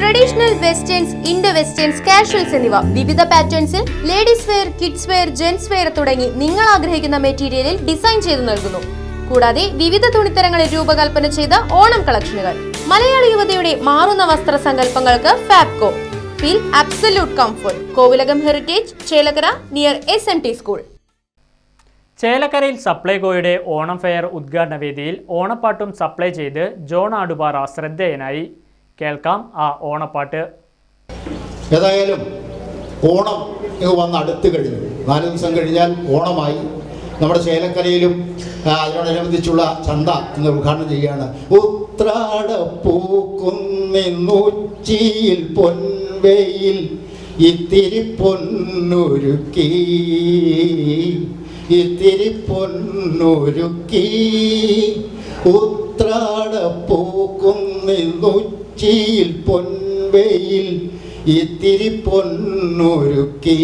Traditional westerns Indo westerns casuals എന്നിവ. വിവിധ പാറ്റേൺസിൽ ladies wear kids wear gents wear തുടങ്ങി നിങ്ങൾ ആഗ്രഹിക്കുന്ന മെറ്റീരിയലിൽ ഡിസൈൻ ചെയ്തു നൽകുന്നു. കൂടാതെ വിവിധ തുണിത്തരങ്ങളിൽ രൂപകൽപ്പന ചെയ്ത ഓണം കളക്ഷനുകൾ. മലയാളി യുവതയുടെ മാറുന്ന വസ്ത്ര സങ്കല്പങ്ങൾക്ക് Fabco feel absolute comfort Kovilakam heritage Chelakkara near S N T school ചേലക്കരയിൽ സപ്ലൈകോയുടെ ഓണം ഫെയർ ഉദ്ഘാടന വേദിയിൽ ഓണപ്പാട്ടും സപ്ലൈ ചെയ്ത് ജോൺ ആടുപാറ ശ്രദ്ധേയനായി. കേൾക്കാം ആ ഓണപ്പാട്ട്. ഏതായാലും ഓണം വന്ന് അടുത്ത് കഴിഞ്ഞു. നാല് ദിവസം കഴിഞ്ഞാൽ ഓണമായി. നമ്മുടെ ചേലക്കരയിലും ആ, അതിനോടനുബന്ധിച്ചുള്ള ചന്ത ഇന്ന് ഉദ്ഘാടനം ചെയ്യുകയാണ്. ഉത്രാട പൂക്കുന്നിന്നുച്ചിയിൽ പൊൻവെയിൽ ഇത്തിരി പൊന്നുരുക്കി. ഇത്തിരി പൊന്നുരുക്കി. ഉത്രാട പൂക്കുന്നിന്നുച്ചിയിൽ പൊൻവെയിൽ ഇത്തിരി പൊന്നൊരുക്കി.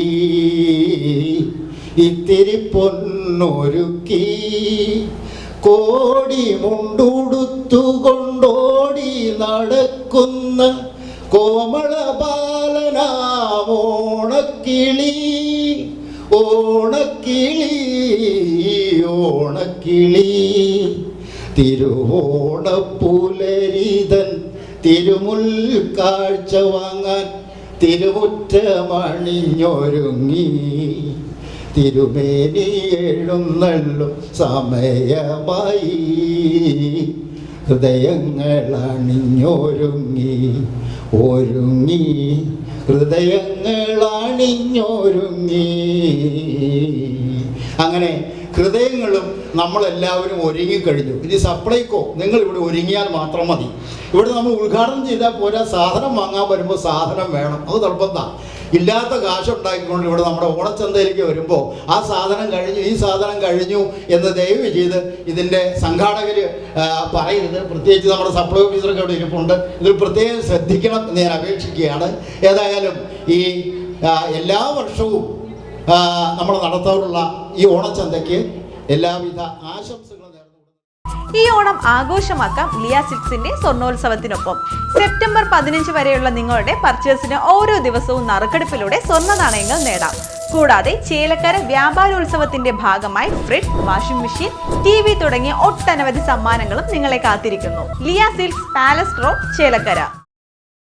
ഇത്തിരി പൊന്നൊരുക്കി. കോടി മുണ്ടുടുത്തുകൊണ്ടോടി നടക്കുന്ന കോമള ബാലനാമോണക്കിളി ഓണക്കിളി ഓണക്കിളി. തിരുവോണപ്പുലരിതൻ തിരുമുൽ കാഴ്ച വാങ്ങാൻ തിരുമുറ്റമണിഞ്ഞൊരുങ്ങി തിരുമേനി എഴുന്നള്ളും സമയമായി. ഹൃദയങ്ങൾ അണിഞ്ഞൊരുങ്ങി. ഒരുങ്ങി. ഹൃദയങ്ങൾ അണിഞ്ഞൊരുങ്ങി. അങ്ങനെ ഹൃദയങ്ങളും നമ്മളെല്ലാവരും ഒരുങ്ങിക്കഴിഞ്ഞു. ഇനി സപ്ലൈക്കോ? നിങ്ങൾ ഇവിടെ ഒരുങ്ങിയാൽ മാത്രം മതി. ഇവിടെ നമ്മൾ ഉദ്ഘാടനം ചെയ്താൽ പോരാ സാധനം വാങ്ങാൻ വരുമ്പോൾ സാധനം വേണം. അത് നിർബന്ധമാണ് ഇല്ലാത്ത കാശ് ഉണ്ടാക്കിക്കൊണ്ട് ഇവിടെ നമ്മുടെ ഓണച്ചന്തയിലേക്ക് വരുമ്പോൾ ആ സാധനം കഴിഞ്ഞു ഈ സാധനം കഴിഞ്ഞു എന്ന് ദയവ് ചെയ്ത് ഇതിന്റെ സംഘാടകർ പറയരുത്. പ്രത്യേകിച്ച് നമ്മുടെ സപ്ലൈ ഓഫീസറൊക്കെ ഇവിടെ ഇരിപ്പുണ്ട്. ഇതിൽ പ്രത്യേകം ശ്രദ്ധിക്കണം എന്ന് ഞാൻ അപേക്ഷിക്കുകയാണ്. ഏതായാലും ഈ എല്ലാ വർഷവും നമ്മൾ നടത്താറുള്ള ഈ ഓണച്ചന്തയ്ക്ക് എല്ലാവിധ ആശംസകളും ഈ ഓണം ആഘോഷമാക്കാം ലിയ സിക്സിന്റെ സ്വർണോത്സവത്തിനൊപ്പം സെപ്റ്റംബർ പതിനഞ്ച് വരെയുള്ള നിങ്ങളുടെ പർച്ചേസിന് ഓരോ ദിവസവും നറുക്കെടുപ്പിലൂടെ സ്വർണ നാണയങ്ങൾ നേടാം. കൂടാതെ ചേലക്കര വ്യാപാരോത്സവത്തിന്റെ ഭാഗമായി fridge washing machine T V തുടങ്ങിയ ഒട്ടനവധി സമ്മാനങ്ങളും നിങ്ങളെ കാത്തിരിക്കുന്നു. Liya silks palace road Chelakkara.